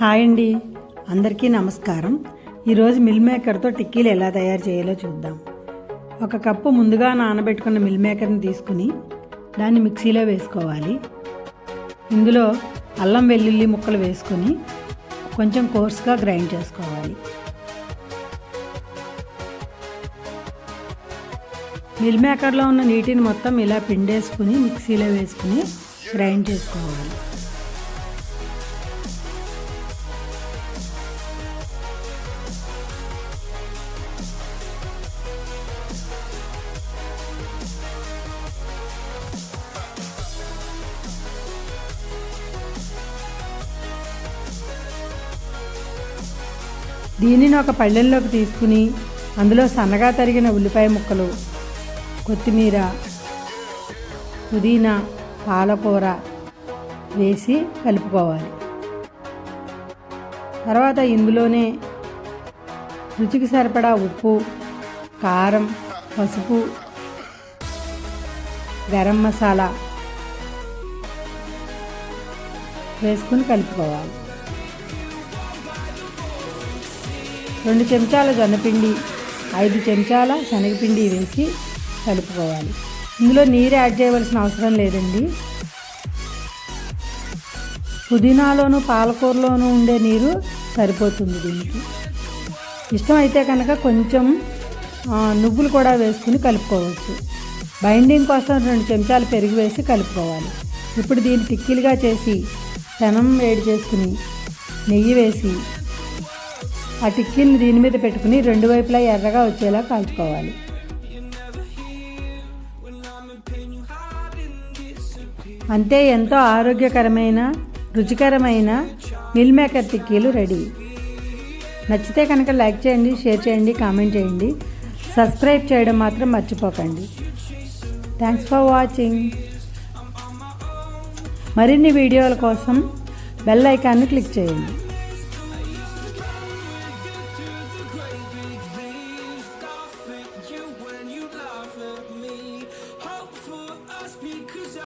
Hi అండి. అందరికీ నమస్కారం. ఈరోజు మిల్ మేకర్తో టిక్కీలు ఎలా తయారు చేయాలో చూద్దాం. ఒక కప్పు ముందుగా నానబెట్టుకున్న మిల్ మేకర్ని తీసుకుని దాన్ని మిక్సీలో వేసుకోవాలి. ఇందులో అల్లం వెల్లుల్లి ముక్కలు వేసుకొని కొంచెం కోర్స్గా గ్రైండ్ చేసుకోవాలి. మిల్ మేకర్లో ఉన్న నీటిని మొత్తం ఇలా పిండేసుకుని మిక్సీలో వేసుకుని గ్రైండ్ చేసుకోవాలి. దీనిని ఒక పళ్ళెల్లోకి తీసుకుని అందులో సన్నగా తరిగిన ఉల్లిపాయ ముక్కలు కొత్తిమీర పుదీనా పాలకూర వేసి కలుపుకోవాలి. తర్వాత ఇందులోనే రుచికి సరిపడా ఉప్పు కారం పసుపు గరం మసాలా వేసుకుని కలుపుకోవాలి. రెండు చెంచాల జొన్నపిండి ఐదు చెంచాల శనగపిండి వేసి కలుపుకోవాలి. ఇందులో నీరు యాడ్ చేయవలసిన అవసరం లేదండి. పుదీనాలోను పాలకూరలోనూ ఉండే నీరు సరిపోతుంది దీనికి. ఇష్టమైతే కనుక కొంచెం నువ్వులు కూడా వేసుకుని కలుపుకోవచ్చు. బైండింగ్ కోసం రెండు చెంచాలు పెరుగు వేసి కలుపుకోవాలి. ఇప్పుడు దీన్ని టిక్కిలుగా చేసి పెనం వేడి చేసుకుని నెయ్యి వేసి ఆ టిక్కీని దీని మీద పెట్టుకుని రెండు వైపులా ఎర్రగా వచ్చేలా కాల్చుకోవాలి. అంతే ఎంతో ఆరోగ్యకరమైన రుచికరమైన మిల్ మేకర్ టిక్కీలు రెడీ నచ్చితే కనుక లైక్ చేయండి షేర్ చేయండి కామెంట్ చేయండి. సబ్స్క్రైబ్ చేయడం మాత్రం మర్చిపోకండి. థ్యాంక్స్ ఫర్ వాచింగ్ మరిన్ని వీడియోల కోసం బెల్ ఐకాన్ని క్లిక్ చేయండి.